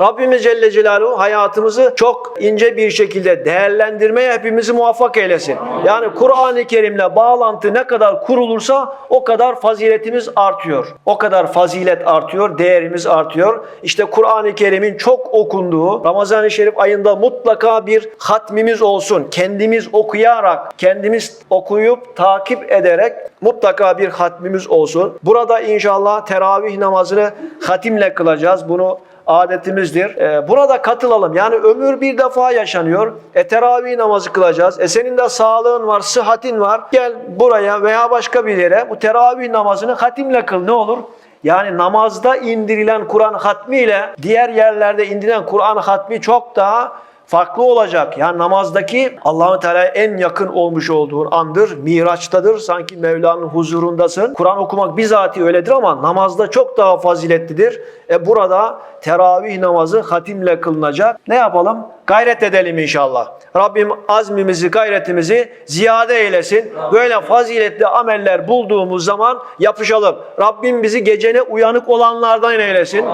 Rabbimiz Celle Celaluhu hayatımızı çok ince bir şekilde değerlendirmeye hepimizi muvaffak eylesin. Yani Kur'an-ı Kerim'le bağlantı ne kadar kurulursa o kadar faziletimiz artıyor. O kadar fazilet artıyor, değerimiz artıyor. İşte Kur'an-ı Kerim'in çok okunduğu Ramazan-ı Şerif ayında mutlaka bir hatmimiz olsun. Kendimiz okuyarak, kendimiz okuyup takip ederek mutlaka bir hatmimiz olsun. Burada inşallah teravih namazını hatimle kılacağız. Bunu adetimizdir. Ee, burada katılalım. Yani ömür bir defa yaşanıyor. E teravih namazı kılacağız. E senin de sağlığın var, sıhhatin var. Gel buraya veya başka bir yere bu teravih namazını hatimle kıl. Ne olur? Yani namazda indirilen Kur'an hatmi ile diğer yerlerde indirilen Kur'an hatmi çok daha farklı olacak. Yani namazdaki Allahu Teala'ya en yakın olmuş olduğun andır. Miraçtadır. Sanki Mevla'nın huzurundasın. Kur'an okumak bizatihi öyledir ama namazda çok daha faziletlidir. E burada teravih namazı hatimle kılınacak. Ne yapalım? Gayret edelim inşallah. Rabbim azmimizi, gayretimizi ziyade eylesin. Böyle faziletli ameller bulduğumuz zaman yapışalım. Rabbim bizi gecene uyanık olanlardan eylesin.